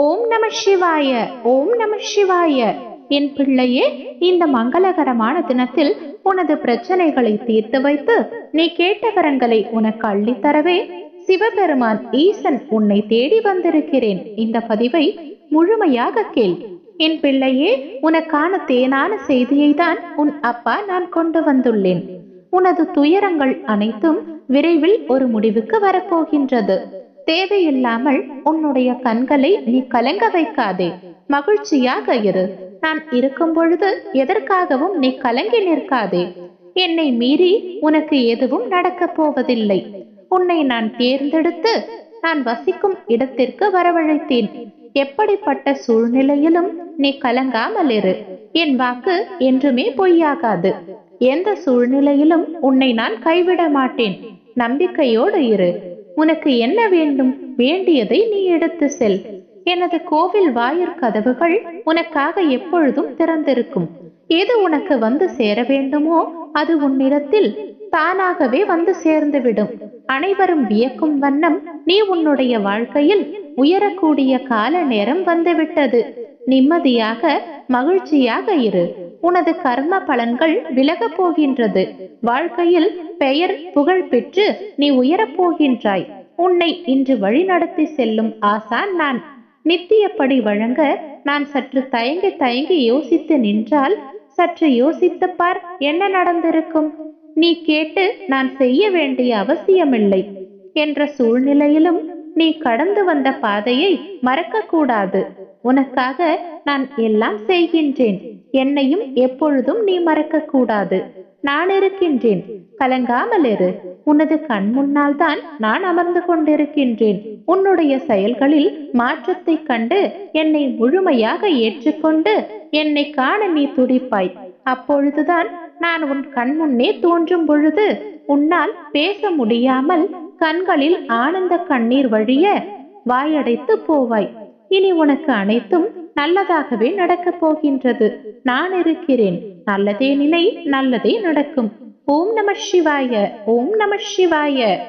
ஓம் நம சிவாய ஓம் நம சிவாய. என் பிள்ளையே இந்த மங்களகரமான தினத்தில் உனது பிரச்சனைகளை தீர்த்து வைத்து நீ கேட்ட வரங்களை உனக்கு அள்ளித்தரவே. சிவபெருமான் ஈசன் உன்னை தேடி வந்திருக்கிறேன். இந்த பதிவை முழுமையாக கேள். என் பிள்ளையே உனக்கான தேனான செய்தியை தான் உன் அப்பா நான் கொண்டு வந்துள்ளேன். உனது துயரங்கள் அனைத்தும் விரைவில் ஒரு முடிவுக்கு வரப்போகின்றது. தேவையில்லாமல் உன்னுடைய கண்களை நீ கலங்க வைக்காதே. மகிழ்ச்சியாக இரு. நான் இருக்கும் பொழுது எதற்காகவும் நீ கலங்கி நிற்காதே. என்னை மீறி உனக்கு எதுவும் நடக்கப் போவதில்லை. உன்னை நான் தேர்ந்தெடுத்து நான் வசிக்கும் இடத்திற்கு வரவழைத்தேன். எப்படிப்பட்ட சூழ்நிலையிலும் நீ கலங்காமல் இரு. என் வாக்கு என்றுமே பொய்யாகாது. எந்த சூழ்நிலையிலும் உன்னை நான் கைவிட மாட்டேன். நம்பிக்கையோடு இரு. உனக்கு என்ன வேண்டும்? வேண்டியதை நீ எடுத்து செல். எனது கோவில் வாயிற் கதவுகள் உனக்காக எப்பொழுதும் திறந்திருக்கும். எது உனக்கு வந்து சேர வேண்டுமோ அது உன்னிடத்தில் தானாகவே வந்து சேர்ந்துவிடும். அனைவரும் வியக்கும் வண்ணம் நீ உன்னுடைய வாழ்க்கையில் உயரக்கூடிய கால நேரம் வந்துவிட்டது. நிம்மதியாக மகிழ்ச்சியாக இரு. உனது கர்ம பலன்கள் விலகப் போகின்றது. வாழ்க்கையில் பெயர் புகழ் பெற்று நீ உயரப் போகின்றாய். உன்னை இன்று வழிநடத்தி செல்லும் ஆசான் நான். நித்தியப்படி வழங்க நான் சற்று தயங்கி தயங்கி யோசித்து நின்றால் சற்று யோசித்து பார் என்ன நடந்திருக்கும். நீ கேட்டு நான் செய்ய வேண்டிய அவசியமில்லை என்ற சூழ்நிலையிலும் நீ கடந்து வந்த பாதையை மறக்க கூடாது உனக்காக நான் எல்லாம் செய்கின்றேன். என்னையும் எப்பொழுதும் நீ மறக்க கூடாது நான் இருக்கின்றேன். கலங்காமல் இரு. உனது கண் முன்னால் தான் நான் அமர்ந்து கொண்டிருக்கின்றேன். உன்னுடைய செயல்களில் மாற்றத்தை கண்டு என்னை முழுமையாக ஏற்றுக்கொண்டு என்னை காண நீ துடிப்பாய். அப்பொழுதுதான் நான் உன் கண் முன்னே தோன்றும் பொழுது உன்னால் பேச முடியாமல் கண்களில் ஆனந்த கண்ணீர் வழிய வாயடைத்து போவாய். இனி உனக்கு அனைத்தும் நல்லதாகவே நடக்கப் போகின்றது. நான் இருக்கிறேன். நல்லதே நிலை நல்லதே நடக்கும். ஓம் நம சிவாய ஓம் நம சிவாய.